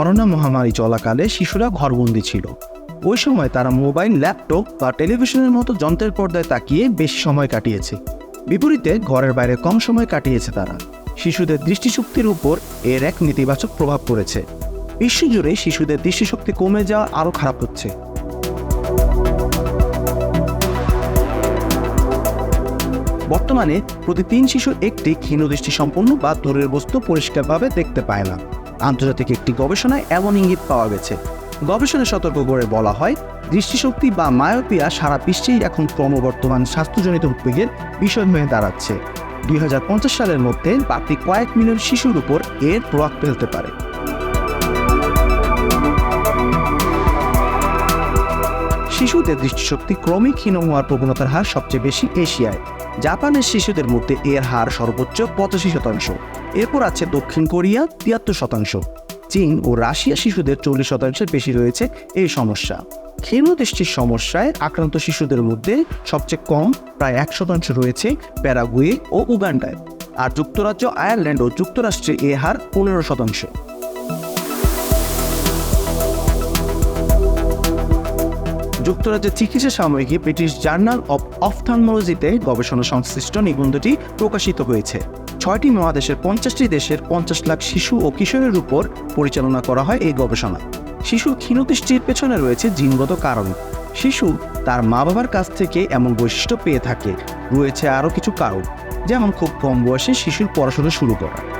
Corona মহামারী চলাকালে শিশুরা ঘরবন্দি ছিল। ওই সময় তারা মোবাইল, ল্যাপটপ বা টেলিভিশনের মতো যন্ত্রের পর্দায় তাকিয়ে বেশি সময় কাটিয়েছে। বিপরীতে ঘরের বাইরে কম সময় কাটিয়েছে তারা। শিশুদের দৃষ্টিশক্তির উপর এর এক নেতিবাচক প্রভাব পড়েছে। বিশ্বজুড়ে শিশুদের দৃষ্টিশক্তি কমে যাওয়া আরও খারাপ হচ্ছে। বর্তমানে প্রতি তিন শিশু একটি ক্ষীণ দৃষ্টি সম্পন্ন বা দূরের বস্তু পরিষ্কারভাবে দেখতে পায় না। আন্তর্জাতিক একটি গবেষণায় এমন ইঙ্গিত পাওয়া গেছে। গবেষণায় সতর্ক করে বলা হয়, দৃষ্টিশক্তি বা মায়োপিয়া সারা বিশ্বেই এখন ক্রমবর্তমান স্বাস্থ্যজনিত উদ্বেগের বিষয় হয়ে দাঁড়াচ্ছে। দুই হাজার পঞ্চাশ সালের মধ্যে বাড়তি কয়েক মিলিয়ন শিশুর উপর এর প্রভাব ফেলতে পারে। শিশুদের দৃষ্টিশক্তি ক্রমিক ক্ষীণ হওয়ার প্রবণতার হার সবচেয়ে বেশি এশিয়ায়। জাপানের শিশুদের মধ্যে এর হার সর্বোচ্চ পঁচাশি শতাংশ। এরপর আছে দক্ষিণ কোরিয়া, তিয়াত্তর শতাংশ। চীন ও রাশিয়া শিশুদের চল্লিশ শতাংশের বেশি রয়েছে এই সমস্যা। ক্ষীণ দৃষ্টির সমস্যায় আক্রান্ত শিশুদের মধ্যে সবচেয়ে কম প্রায় এক শতাংশ রয়েছে প্যারাগুয়ে ও উগান্ডায়। আর যুক্তরাজ্য, আয়ারল্যান্ড ও যুক্তরাষ্ট্রে এ হার পনেরো শতাংশ। যুক্তরাজ্যের চিকিৎসা সাময়িকী ব্রিটিশ জার্নাল অব অফথালমোলজিতে গবেষণা সংশ্লিষ্ট নিবন্ধটি প্রকাশিত হয়েছে। ছয়টি মহাদেশের পঞ্চাশটি দেশের পঞ্চাশ লাখ শিশু ও কিশোরের উপর পরিচালনা করা হয় এই গবেষণা। শিশুর ক্ষীণদৃষ্টির পেছনে রয়েছে জিনগত কারণ। শিশু তার মা বাবার কাছ থেকে এমন বৈশিষ্ট্য পেয়ে থাকে। রয়েছে আরও কিছু কারণ, যেমন খুব কম বয়সে শিশুর পড়াশোনা শুরু করা।